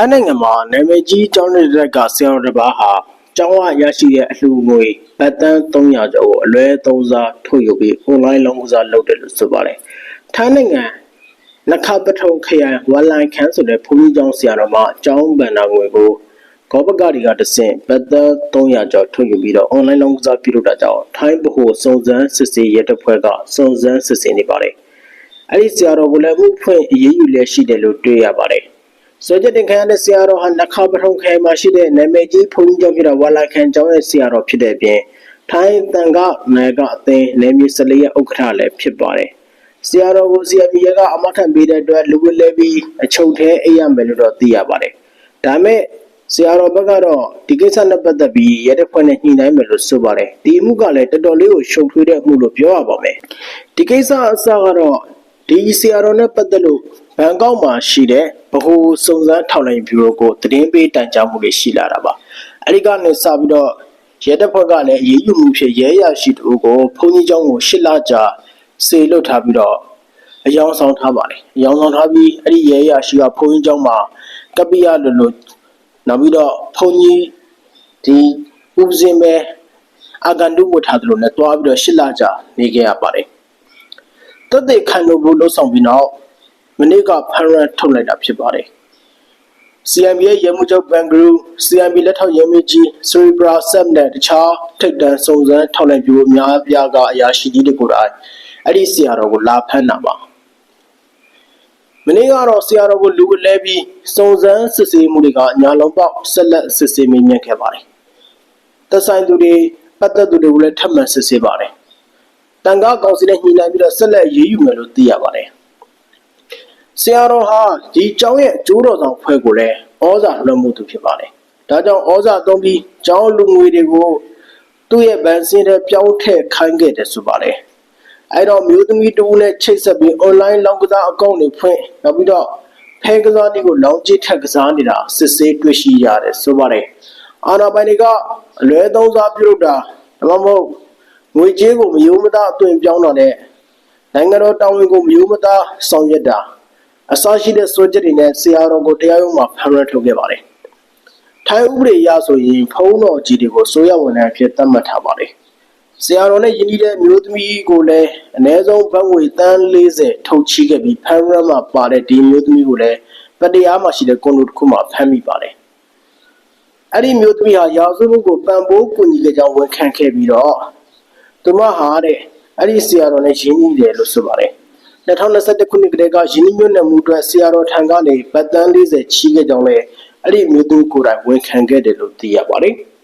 ထိုင်းနိုင်ငံမှာနာမည်ကြီးကျောင်းတစ်ကဆရာတော်တစ်ပါးဟာကျောင်းဝရရှိတဲ့အလှူငွေပတ်တန်း300ကျော်ကိုအလွဲသုံးစားထုတ်ယူပြီး online လောင်းကစားလုပ်တယ်လို့ဆိုပါတယ်။ထိုင်းနိုင်ငံနခပထုံခရိုင်ဝလိုင်ခန်းဆိုတဲ့ဘုန်းကြီးကျောင်းဆရာတော်မှာကျောင်းဗန္နာငွေကိုကောပကရီကတဆင့်ပတ်တန်း300ကျော်ထုတ်ယူပြီးတော့ online လောင်းကစားပြုလုပ်တာကြောင့်ထိုင်းဗဟိုစုံစမ်းစစ်ဆေးရေးတပ်ဖွဲ့ကစုံစမ်းစစ်ဆေးနေပါတယ်။အဲ့ဒီဆရာတော်ကိုလည်းမှုဖွင့်အရေးယူလက်ရှိတယ်လို့တွေ့ရပါတယ်။ စောကြတင်ခရတဲ့ဆရာတော်ဟာနခပထုံခဲမှာရှိတဲ့နာမည်ကြီးဘုန်းကြီးကျောင်းဖြစ်တဲ့ဝါလာခန်ကျောင်းရဲ့ဆရာတော်ဖြစ်တဲ့အပြင်ထိုင်းတန်ခနယ်ကအသင်းနယ်မြေစလေးရဲ့ဥက္ကဋ္ဌလည်းဖြစ်ပါတယ်။ဆရာတော်ကိုဆရာမီရကအမခံပေးတဲ့အတွက်လူဝဲလဲပြီးအချုပ်ထဲအိပ်ရမယ်လို့တော့သိရပါတယ်။ဒါမဲ့ဆရာတော်ဘက်ကတော့ဒီကိစ္စနဲ့ပတ်သက်ပြီးရဲတပ်ဖွဲ့နဲ့ညှိနှိုင်းမယ်လို့ဆိုပါတယ်။ဒီအမှုကလည်းတော်တော်လေးကိုရှုပ်ထွေးတဲ့အမှုလို့ပြောရပါမယ်။ဒီကိစ္စအစကတော့ဒီဆရာတော်နဲ့ပတ်သက်လို့ ဘန်ကောက်မှာရှိတဲ့ဗဟိုစုံစမ်းထောက်လှမ်းရေးဘျူရိုကိုသတင်းပေးတိုင်ကြားမှုတွေရှိလာတာပါ။အဲဒီကနေစပြီးတော့ရဲတပ်ဖွဲ့ကလည်းအရေးယူမှုဖြစ်ရဲရရှိတူကိုဘုန်းကြီးကျောင်းကိုရှစ်လကြာစေလွတ်ထားပြီးတော့အယောင်ဆောင်ထားပါတယ်။အယောင်ဆောင်ထားပြီးအဲ့ဒီရဲရရှိကဘုန်းကြီးကျောင်းမှာကပ္ပိယလိုလိုနောက်ပြီးတော့ဘုန်းကြီးဒီဥပဇင်ပဲအာဂန္တုဝတ်ထားသလိုနဲ့တွားပြီးတော့ရှစ်လကြာနေခဲ့ရပါတယ်။တသက်ခံလို့ဘူးလှုပ်ဆောင်ပြီးနောက် မနေ့ကဖန်ရန်ထုတ်လိုက်တာဖြစ်ပါတယ်။ CMB ရဲ့ရဲမှုချုပ်ဘန်ဂရူ CMB လက်ထောက်ရဲမကြီး Cerebral Sub နဲ့တခြားထိပ်တန်းစုံစမ်းထောက်လှမ်းပြုအများအပြားကအရာရှိကြီးတွေကိုယ်တိုင်အဲ့ဒီဆရာတော်ကိုလာဖမ်းတာပါမနေ့ကတော့ဆရာတော်ကိုလူအလဲပြီးစုံစမ်းစစ်ဆေးမှုတွေကအညာလုံးပေါက်ဆက်လက်စစ်ဆေးမိမြတ်ခဲ့ပါတယ်သက်ဆိုင်သူတွေပတ်သက်သူတွေကိုလည်းထပ်မံစစ်ဆေးပါတယ်တန်ခါကောင်စီနဲ့ညှိနှိုင်းပြီးတော့ဆက်လက်ရေးယူမယ်လို့သိရပါတယ် ဆရာတော်ဟာဒီကျောင်းရဲ့အကျိုးတော်ဆောင်ဖွဲ့ကိုလည်းဩဇာလွှမ်းမိုးသူဖြစ်ပါတယ်ဒါကြောင့်ဩဇာသုံးပြီးကျောင်းလူငွေတွေကိုသူ့ရဲ့ဗန်စင်းထဲပြောင်းထည့်ခိုင်းခဲ့တယ်ဆိုပါတယ်အဲ့တော့မျိုးသမီးတူနဲ့ချိတ်ဆက်ပြီး online လောင်းကစားအကောင့်တွေဖွင့်နောက်ပြီးတော့ဖဲကစားနည်းကိုလောင်းကျစ်ထက်ကစားနေတာစစ်ဆေးတွေ့ရှိရတယ်ဆိုပါတယ်အာနာပိုင်တွေကအလွဲသုံးစားပြုလုပ်တာဒါမှမဟုတ်ငွေကြေးကိုမယိုးမသားအသွင်ပြောင်းတာနဲ့နိုင်ငံတော်တာဝန်ကိုမယိုးမသားဆောင်ရွက်တာ အစရှိတဲ့စွဲချက်တွေနဲ့ဆရာတော်ကိုတရားရုံးမှာဖမ်းရထုတ်ခဲ့ပါတယ်ထိုင်းဥပဒေအရဆိုရင်ဖုံးတော်ကြီးတွေကိုဆိုရဝန်ထမ်းအဖြစ်သတ်မှတ်ထားပါတယ်ဆရာတော်နဲ့ယဉ်ကျေးတဲ့မျိုးသမီးကိုလည်းအ ਨੇ ဆုံးဘတ်ငွေတန်း40ထုတ်ချီးခဲ့ပြီးဖမ်းရမှာပါတဲ့ဒီမျိုးသမီးကိုလည်းပတရားမှာရှိတဲ့ကွန်ဒိုတစ်ခုမှာဖမ်းမိပါတယ်အဲ့ဒီမျိုးသမီးဟာရာဇဝတ်မှုကိုပံ့ပိုးကူညီခဲ့ကြောင်းဝန်ခံခဲ့ပြီးတော့သူမဟာတဲ့အဲ့ဒီဆရာတော်နဲ့ယဉ်ကျေးတယ်လို့ဆိုပါတယ် 2021ခုနှစ်ကတည်းကယင်းမျိုးနယ်မှုအတွက်ဆရာတော်ထံကနေပတ်တန်း40ချီးခဲ့ကြောင်းလည်းအဲ့ဒီမျိုးသူကိုယ်တိုင်ဝန်ခံခဲ့တယ်လို့သိရပါတယ်။